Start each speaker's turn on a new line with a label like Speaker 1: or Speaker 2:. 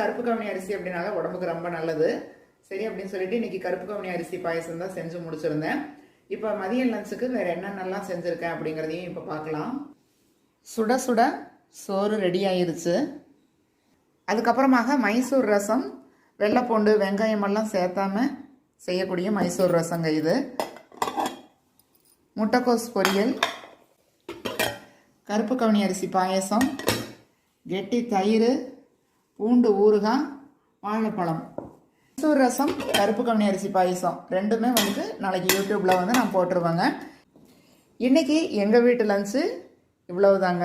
Speaker 1: கருப்பு கவனி அரிசி அப்படின்னால உடம்புக்கு ரொம்ப நல்லது. சரி அப்படின்னு சொல்லிட்டு இன்றைக்கி கருப்பு கவனி அரிசி பாயசம் தான் செஞ்சு முடிச்சிருந்தேன். இப்போ மதிய லஞ்சுக்கு வேறு என்னென்னலாம் செஞ்சுருக்கேன் அப்படிங்கிறதையும் இப்போ பார்க்கலாம். சுட சுட சோறு ரெடி ஆயிருச்சு. அதுக்கப்புறமாக மைசூர் ரசம் வெள்ளைப்பூண்டு வெங்காயமெல்லாம் சேர்த்தாமல் சேர்த்தாம செய்யக்கூடிய மைசூர் ரசங்க இது. முட்டைக்கோஸ் பொரியல் கருப்பு கவனி அரிசி பாயசம் கெட்டி தயிர் பூண்டு ஊறுகாய் வாழைப்பழம். மைசூர் ரசம் கருப்பு கவனி அரிசி பாயசம். ரெண்டுமே வந்து நாளைக்கு யூடியூப்பில் வந்து நான் போட்டுருவேங்க. இன்றைக்கி எங்கள் வீட்டு லஞ்சு இவ்வளவுதாங்க.